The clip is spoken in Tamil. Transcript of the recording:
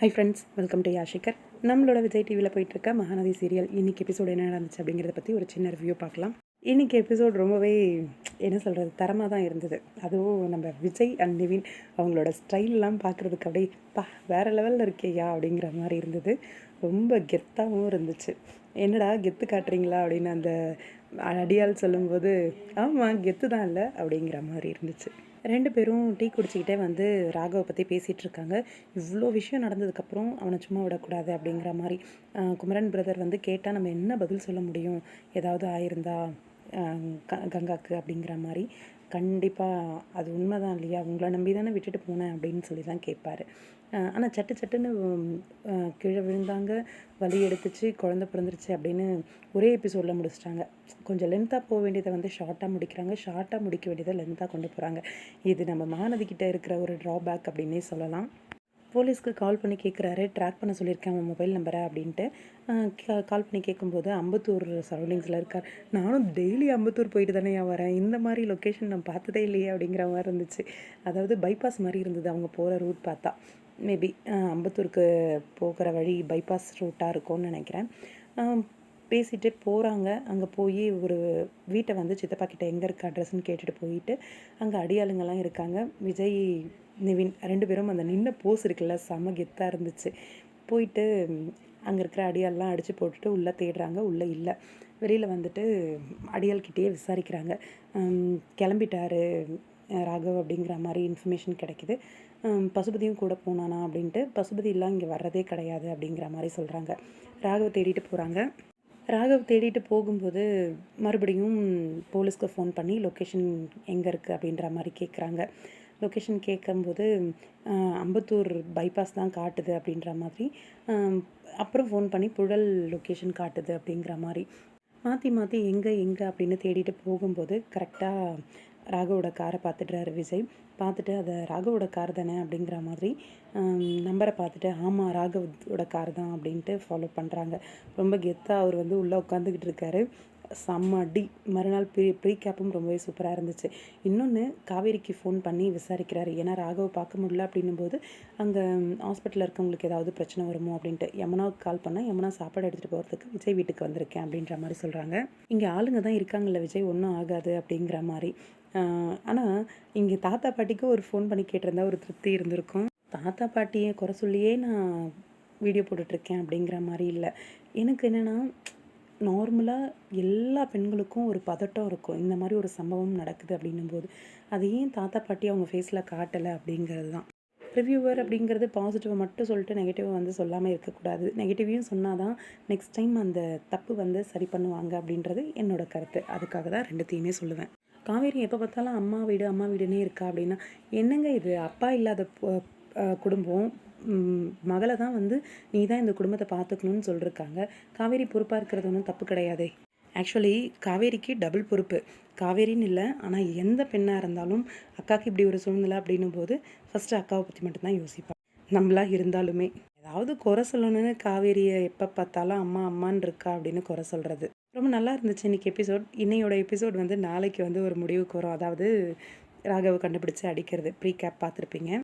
ஹை ஃப்ரெண்ட்ஸ் வெல்கம் டு யாஷிகர் நம்மளோட விஜய் டிவியில் போயிட்டுருக்க மகாநதி சீரியல் இன்றைக்கி எபிசோடு என்ன நடந்துச்சு அப்படிங்கிறத பற்றி ஒரு சின்ன ரிவ்யூ பார்க்கலாம். இன்றைக்கி எபிசோட் ரொம்பவே என்ன சொல்கிறது தரமாக தான் இருந்தது. அதுவும் நம்ம விஜய் அண்ட் நிவின் அவங்களோட ஸ்டைல்லாம் பார்க்குறதுக்கு அப்படியே பா வேறு லெவலில் இருக்கேயா அப்படிங்கிற மாதிரி இருந்தது. ரொம்ப கெத்தாகவும் இருந்துச்சு. என்னடா கெத்து காட்டுறீங்களா அப்படின்னு அந்த அடியால் சொல்லும்போது ஆமாம் கெத்து தான் இல்லை அப்படிங்கிற மாதிரி இருந்துச்சு. ரெண்டு பேரும் டீ குடிச்சிக்கிட்டே வந்து ராகவை பற்றி பேசிகிட்டு இருக்காங்க இவ்வளோ விஷயம் நடந்ததுக்கப்புறம் அவனை சும்மா விடக்கூடாது அப்படிங்கிற மாதிரி குமரன் பிரதர் வந்து கேட்டால் நம்ம என்ன பதில் சொல்ல முடியும்? ஏதாவது ஆயிருந்தா க- கங்காக்கு அப்படிங்கிற மாதிரி. கண்டிப்பாக அது உண்மை தான் இல்லையா? உங்களை நம்பி தானே விட்டுட்டு போனேன் அப்படின்னு சொல்லி தான் கேட்பாரு ஆனால் சட்டு சட்டுன்னு கீழே விழுந்தாங்க வலி எடுத்துச்சு குழந்த பிறந்துருச்சு அப்படின்னு ஒரே எபிசோடில் முடிச்சிட்டாங்க. கொஞ்சம் லென்த்தாக போக வேண்டியதை வந்து ஷார்ட்டாக முடிக்கிறாங்க. ஷார்ட்டாக முடிக்க வேண்டியதை லென்த்தாக கொண்டு போகிறாங்க இது நம்ம மகாநதி கிட்டே இருக்கிற ஒரு ட்ராபேக் அப்படின்னே சொல்லலாம். போலீஸ்க்கு கால் பண்ணி கேட்குறாரு ட்ராக் பண்ண சொல்லியிருக்கேன் அவன் மொபைல் நம்பரை அப்படின்ட்டு. கால் பண்ணி கேட்கும்போது அம்பத்தூர் சரௌண்டிங்ஸில் இருக்கார். நானும் டெய்லி அம்பத்தூர் போயிட்டு தானே வரேன். இந்த மாதிரி லொக்கேஷன் நான் பார்த்ததே இல்லையே அப்படிங்கிற மாதிரி இருந்துச்சு. அதாவது பைபாஸ் மாதிரி இருந்தது. அவங்க போகிற ரூட் பார்த்தா. மேபி அம்பத்தூருக்கு போகிற வழி பைபாஸ் ரூட்டாக இருக்கும்னு நினைக்கிறேன். பேசிகிட்டு போகிறாங்க அங்கே போய் ஒரு வீட்டை வந்து சித்தப்பா கிட்டே எங்கே இருக்க அட்ரஸ்ன்னு கேட்டுட்டு போயிட்டு அங்கே அடியாளுங்கெல்லாம் இருக்காங்க. விஜய் நிவின் ரெண்டு பேரும் அந்த நின்ன போஸ் இருக்குல்ல செம கெத்தாக இருந்துச்சு. போயிட்டு அங்கே இருக்கிற அடியாலெலாம் அடித்து போட்டுட்டு உள்ளே தேடுறாங்க உள்ளே இல்லை. வெளியில் வந்துட்டு அடியால்கிட்டேயே விசாரிக்கிறாங்க. கிளம்பிட்டாரு ராகவ் அப்படிங்கிற மாதிரி இன்ஃபர்மேஷன் கிடைக்குது. பசுபதியும் கூட போனானா அப்படின்ட்டு பசுபதி எல்லாம் இங்கே வர்றதே கிடையாது அப்படிங்கிற மாதிரி சொல்கிறாங்க ராகவ் தேடிட்டு போகிறாங்க ராகவ் தேடிட்டு போகும்போது மறுபடியும் போலீஸ்க்கு ஃபோன் பண்ணி லொக்கேஷன் எங்கே இருக்குது அப்படின்ற மாதிரி கேட்குறாங்க லொக்கேஷன் கேட்கும்போது அம்பத்தூர் பைபாஸ் தான் காட்டுது அப்படின்ற மாதிரி. அப்புறம் ஃபோன் பண்ணி புழல் லொக்கேஷன் காட்டுது அப்படிங்கிற மாதிரி. மாற்றி மாற்றி எங்கே எங்கே அப்படின்னு தேடிட்டு போகும்போது கரெக்டாக ராகவோட காரை பார்த்துட்றாரு விஜய். பார்த்துட்டு அதை ராகவோட கார் தானே? அப்படிங்கிற மாதிரி நம்பரை பார்த்துட்டு ஆமாம் ராகவோட கார் தான் அப்படின்ட்டு ஃபாலோ பண்ணுறாங்க ரொம்ப கெத்தாக அவர் வந்து உள்ளே உட்காந்துக்கிட்டு இருக்காரு. செம்ம அடி. மறுநாள் ப்ரீ ப்ரீ கேப்பும் ரொம்பவே சூப்பராக இருந்துச்சு. இன்னொன்று காவேரிக்கு ஃபோன் பண்ணி விசாரிக்கிறாரு. ஏன்னா ராகவை பார்க்க முடியல அப்படின்னும் போது அங்கே ஹாஸ்பிட்டலில் இருக்கவங்களுக்கு ஏதாவது பிரச்சனை வருமோ அப்படின்ட்டு யமுனாவுக்கு கால் பண்ணால் யமுனா சாப்பாடு எடுத்துகிட்டு போகிறதுக்கு விஜய் வீட்டுக்கு வந்திருக்கேன் அப்படின்ற மாதிரி சொல்கிறாங்க இங்கே ஆளுங்க தான் இருக்காங்கல்ல விஜய் ஒன்றும் ஆகாது அப்படிங்கிற மாதிரி. ஆனால் இங்கே தாத்தா பாட்டிக்கு ஒரு ஃபோன் பண்ணி கேட்டிருந்தா ஒரு திருப்தி இருந்திருக்கும். தாத்தா பாட்டியை குறை சொல்லியே நான் வீடியோ போட்டுட்ருக்கேன் அப்படிங்கிற மாதிரி இல்லை. எனக்கு என்னென்னா நார்மலாக எல்லா பெண்களுக்கும் ஒரு பதட்டம் இருக்கும். இந்த மாதிரி ஒரு சம்பவம் நடக்குது அப்படின்னும் போது அது ஏன் தாத்தா பாட்டி அவங்க ஃபேஸில் காட்டலை அப்படிங்கிறது தான். ரிவ்யூவர் அப்படிங்கிறது பாசிட்டிவை மட்டும் சொல்லிட்டு நெகட்டிவை வந்து சொல்லாமல் இருக்கக்கூடாது. நெகட்டிவையும் சொன்னால் தான் நெக்ஸ்ட் டைம் அந்த தப்பு வந்து சரி பண்ணுவாங்க அப்படின்றது என்னோட கருத்து. அதுக்காக தான் ரெண்டுத்தையுமே சொல்லுவேன். காவேரி எப்போ பார்த்தாலும் அம்மா வீடு அம்மா வீடுன்னே இருக்கா அப்படின்னா என்னங்க இது? அப்பா இல்லாத குடும்பம். மகளை தான் வந்து நீ தான் இந்த குடும்பத்தை பார்த்துக்கணும்னு சொல்லியிருக்காங்க காவேரி பொறுப்பாக இருக்கிறது ஒன்றும் தப்பு கிடையாதே. ஆக்சுவலி காவேரிக்கு டபுள் பொறுப்பு. காவேரின்னு இல்லை ஆனால் எந்த பெண்ணாக இருந்தாலும் அக்காவுக்கு இப்படி ஒரு சூழ்நிலை அப்படின்னும் போது ஃபஸ்ட்டு அக்காவை பற்றி மட்டும்தான் யோசிப்பாள் நம்மளாக இருந்தாலுமே. ஏதாவது குறை சொல்லணும்னு காவேரியை எப்போ பார்த்தாலும் அம்மா அம்மான்னு இருக்கா அப்படின்னு குறை சொல்கிறது ரொம்ப நல்லா இருந்துச்சு இன்றைக்கி எபிசோட் இன்னையோட எபிசோட் வந்து நாளைக்கு வந்து ஒரு முடிவுக்கு வரும். அதாவது ராகவை கண்டுபிடிச்சு அடிக்கிறது. ப்ரீ கேப் பார்த்துருப்பீங்க.